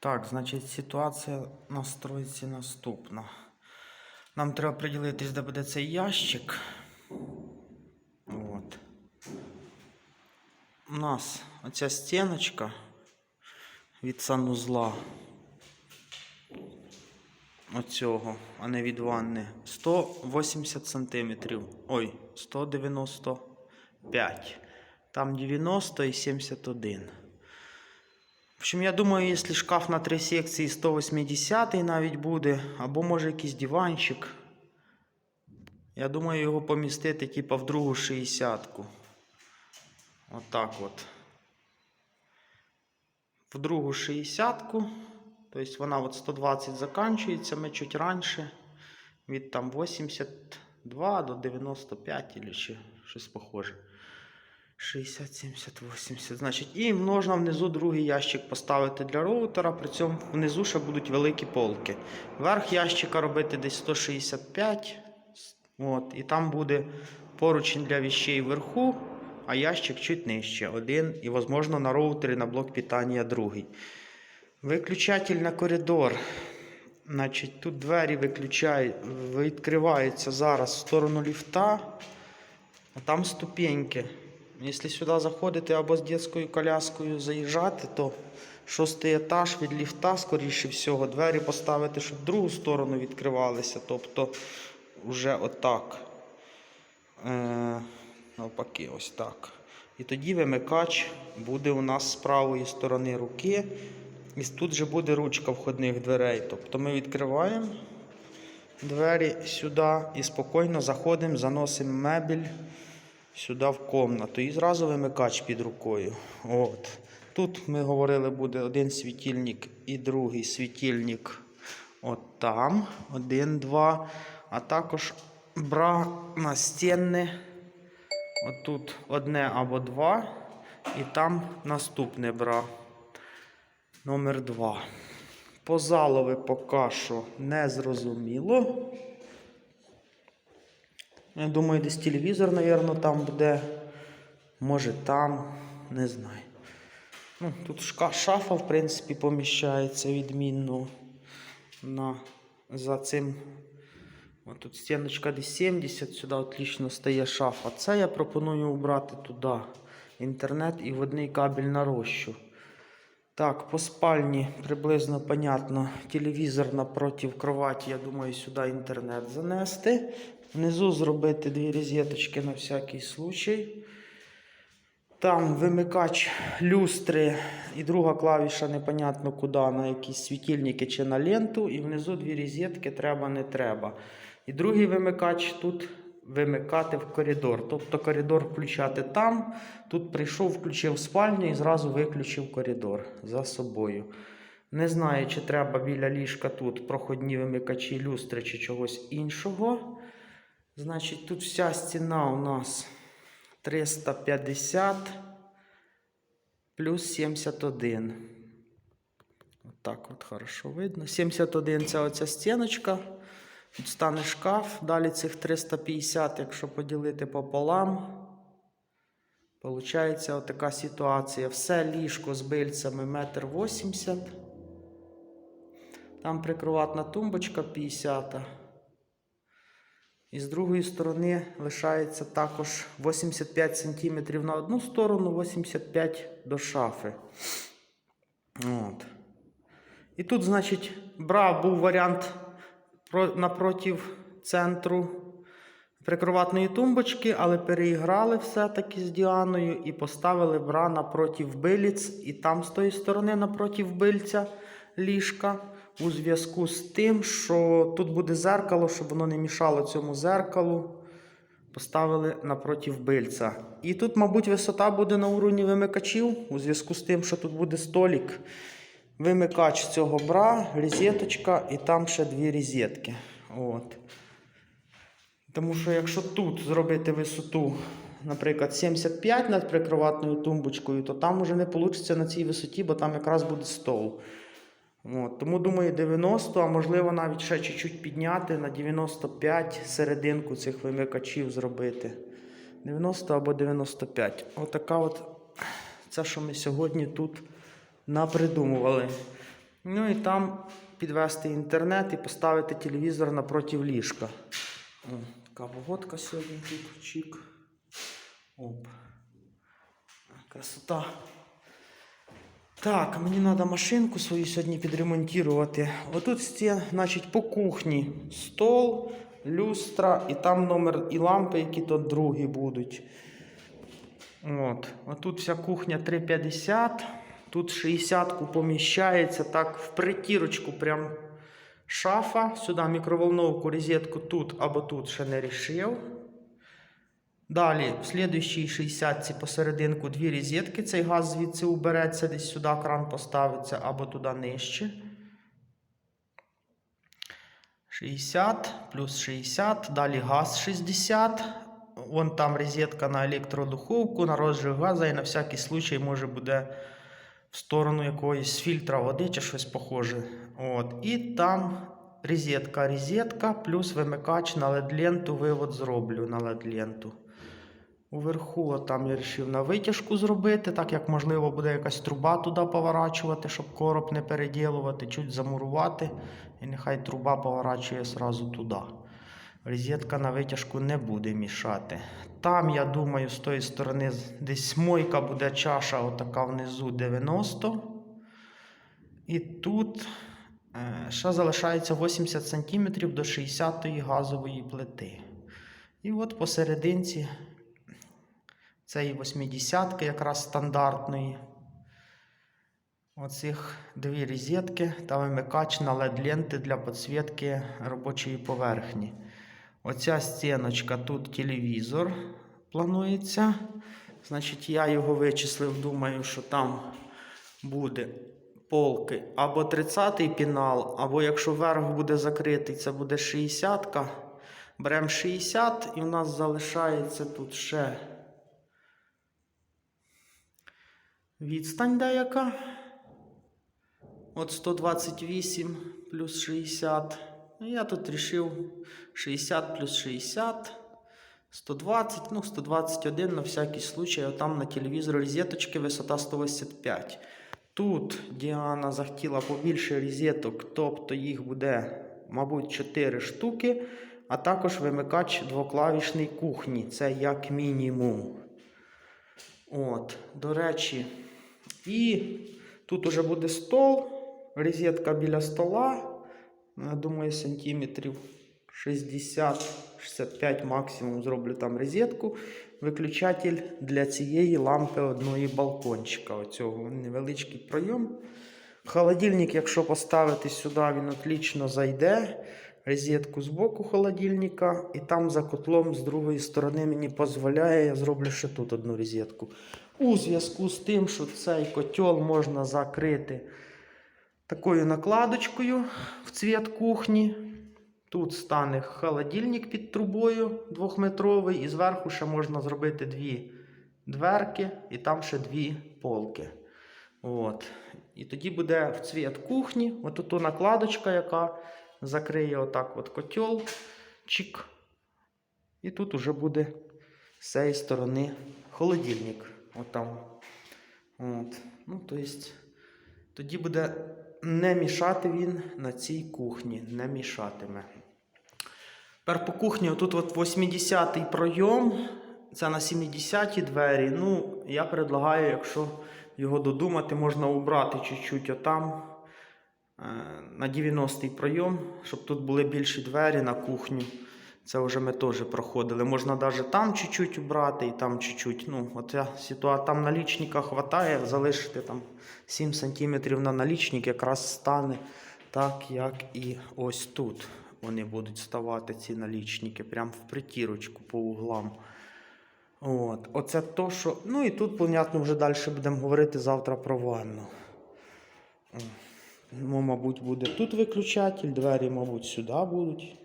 Так, значить, ситуація на стройці наступна. Нам треба приділитись, де буде цей ящик. От. У нас оця стіночка від санузла. Оцього, а не від ванни. 180 сантиметрів. Ой, 195. Там 90 і 71. В общем, я думаю, якщо шкаф на три секції 180 навіть буде, або може якийсь диванчик. Я думаю, його помістити типа в другу 60-ку. Отак от. В другу 60-ку. Тобто вона от 120 заканчується, ми чуть раніше. Від там 82 до 95 или ще щось похоже. 60, 70, 80. Значить, і можна внизу другий ящик поставити для роутера, при цьому внизу ще будуть великі полки. Верх ящика робити десь 165. От, і там буде поручень для віщей вверху, а ящик чуть нижче. Один. І, можливо, на роутері на блок питання другий. Виключатель на коридор. Значить, тут двері відкриваються зараз в сторону ліфта, а там ступеньки. Якщо сюди заходити або з дитячою коляскою заїжджати, то шостий етаж від ліфта, скоріше всього, двері поставити, щоб в другу сторону відкривалися. Тобто вже отак. Е, навпаки, ось так. І тоді вимикач буде у нас з правої сторони руки. І тут же буде ручка входних дверей. Тобто ми відкриваємо двері сюди і спокійно заходимо, заносимо мебель сюди в комнату. І зразу вимикач під рукою. От. Тут ми говорили, буде один світильник і другий світильник от там. Один, два. А також бра настінне. Отут одне або два. І там наступне бра. Номер 2. По залови поки що не зрозуміло. Я думаю, десь телевізор, мабуть, там буде. Може там, не знаю. Ну, тут шафа, в принципі, поміщається відмінно на, за цим. От тут стіночка десь 70, сюди отлично стає шафа. Це я пропоную убрати туди інтернет і водний кабель на рощу. Так, по спальні приблизно понятно. Телевізор напроти кроваті, я думаю, сюди інтернет занести. Внизу зробити дві розеточки на всякий случай. Там вимикач люстри і друга клавіша непонятно куди, на якісь світильники чи на ленту. І внизу дві розетки треба, не треба. І другий вимикач тут вимикати в коридор. Тобто коридор включати там. Тут прийшов, включив спальню і зразу виключив коридор за собою. Не знаю, чи треба біля ліжка тут проходні вимикачі люстри чи чогось іншого. Значить, тут вся стіна у нас 350 плюс 71. Отак от хорошо видно. 71 це оця стіночка. Тут стане шкаф. Далі цих 350, якщо поділити пополам. Получається отака ситуація. Все ліжко з бильцями 1,80 м. Там прикроватна тумбочка 50. І з другої сторони лишається також 85 см на одну сторону, 85 до шафи. От. І тут, значить, брав був варіант про- напротив центру прикроватної тумбочки, але переіграли все-таки з Діаною і поставили бра напротив биліць, і там з тої сторони напротив бильця ліжка. У зв'язку з тим, що тут буде зеркало, щоб воно не мішало цьому зеркалу. Поставили напротив бильця. І тут, мабуть, висота буде на уровні вимикачів, у зв'язку з тим, що тут буде столик. Вимикач цього бра, розеточка і там ще дві розетки. От. Тому що якщо тут зробити висоту, наприклад, 75 над прикроватною тумбочкою, то там вже не вийде на цій висоті, бо там якраз буде стол. От. Тому думаю, 90, а можливо навіть ще чуть-чуть підняти на 95 серединку цих вимикачів зробити. 90 або 95. Отака от це, що ми сьогодні тут напридумували. Ну і там підвести інтернет і поставити телевізор напроти ліжка. О, така погодка сьогодні тут. Чик. Оп. Красота. Так, мені треба машинку свою сьогодні підремонтувати. Отут стє, значить, по кухні стол, люстра, і там номер і лампи, які то другі будуть. От. Отут вся кухня 3,50. Тут 60 поміщається так в притірочку прям шафа. Сюди мікроволновку, розетку тут або тут ще не рішив. Далі, в слідуючій 60 посерединку дві розетки. Цей газ звідси убереться, десь сюди кран поставиться або туди нижче. 60 плюс 60, далі газ 60. Вон там розетка на електродуховку, на розжиг газу і на всякий случай може буде в сторону якоїсь фільтра води чи щось похоже. От. І там розетка, розетка, плюс вимикач на LED-ленту вивод зроблю на LED-ленту. Уверху там я вирішив на витяжку зробити, так як можливо буде якась труба туди поворачувати, щоб короб не переділувати, чуть замурувати. І нехай труба поворачує сразу туди. Розетка на витяжку не буде мішати. Там, я думаю, з тої сторони десь мойка буде чаша, отака внизу 90. І тут е, ще залишається 80 см до 60-ї газової плити. І от посерединці цієї 80-ки якраз стандартної. Оцих дві розетки та вимикач на LED-ленти для підсвітки робочої поверхні. Оця стіночка, тут телевізор планується. Значить, я його вичислив, думаю, що там буде полки або 30-й пінал, або якщо верх буде закритий, це буде 60-ка. Беремо 60 і в нас залишається тут ще відстань деяка. От 128 плюс 60. Ну, Я тут рішив 60 плюс 60. 120, ну 121 на всякий случай. А там на телевізор розеточки висота 185. Тут Діана захотіла побільше розеток, тобто їх буде, мабуть, 4 штуки, а також вимикач двоклавішний кухні. Це як мінімум. От, до речі, і тут уже буде стол, розетка біля стола. Я думаю, сантиметрів 60-65 максимум зроблю там розетку. Виключатель для цієї лампи одної балкончика. Оцього невеличкий пройом. Холодильник, якщо поставити сюди, він отлично зайде. Розетку з боку холодильника, і там за котлом з другої сторони мені дозволяє, я зроблю ще тут одну розетку. У зв'язку з тим, що цей котел можна закрити такою накладочкою в цвіт кухні. Тут стане холодильник під трубою двохметровий, і зверху ще можна зробити дві дверки, і там ще дві полки. От. І тоді буде в цвіт кухні, от ту накладочка, яка закриє отак от котел, чик. І тут уже буде з цієї сторони холодильник. Отам. От. Ну, то есть, тоді буде не мішати він на цій кухні, не мішатиме. Тепер по кухні, отут от 80-й пройом, це на 70-ті двері. Ну, я предлагаю, якщо його додумати, можна убрати чуть-чуть отам на 90-й пройом, щоб тут були більші двері на кухню. Це вже ми теж проходили. Можна навіть там чуть-чуть убрати і там чуть-чуть. Ну, от ситуація, там налічника хватає, залишити там 7 см на налічник якраз стане так, як і ось тут. Вони будуть ставати, ці налічники, прям в притірочку по углам. От. Оце то, що. Ну і тут, понятно, вже далі будемо говорити завтра про ванну. Ну, мабуть, буде тут виключатель, двері, мабуть, сюди будуть.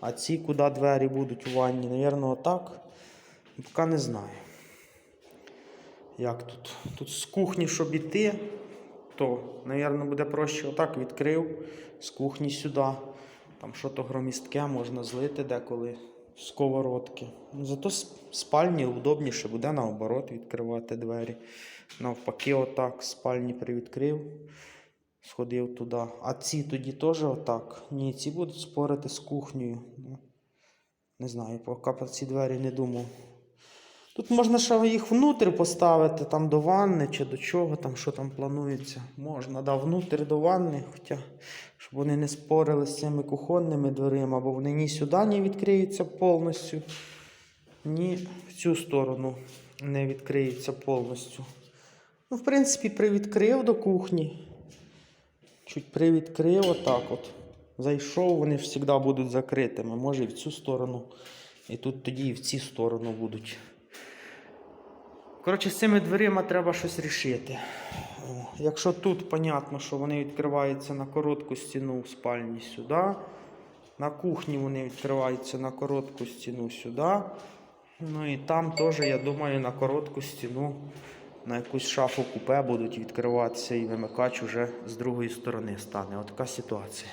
А ці куди двері будуть у ванні? Навірно, отак. Поки не знаю. Як тут? Тут з кухні, щоб іти, то, навірно, буде проще отак відкрив з кухні сюди. Там що то громістке можна злити деколи сковородки. Ну, Зато спальні удобніше буде наоборот відкривати двері. Навпаки, отак спальні привідкрив. Сходив туди. А ці тоді теж отак. Ні, ці будуть спорити з кухнею. Ну, не знаю, поки про ці двері не думав. Тут можна ще їх внутрі поставити, там до ванни чи до чого, там що там планується. Можна, да, внутрі до ванни, хоча, щоб вони не спорили з цими кухонними дверима, бо вони ні сюди не відкриються повністю, ні в цю сторону не відкриються повністю. Ну, в принципі, привідкрив до кухні. Чуть привідкрив отак от. Зайшов, вони завжди будуть закритими. Може і в цю сторону. І тут тоді і в цю сторону будуть. Коротше, з цими дверима треба щось рішити. Якщо тут, понятно, що вони відкриваються на коротку стіну в спальні сюди. На кухні вони відкриваються на коротку стіну сюди. Ну і там теж, я думаю, на коротку стіну на якусь шафу купе будуть відкриватися і вимикач уже з другої сторони стане. От така ситуація.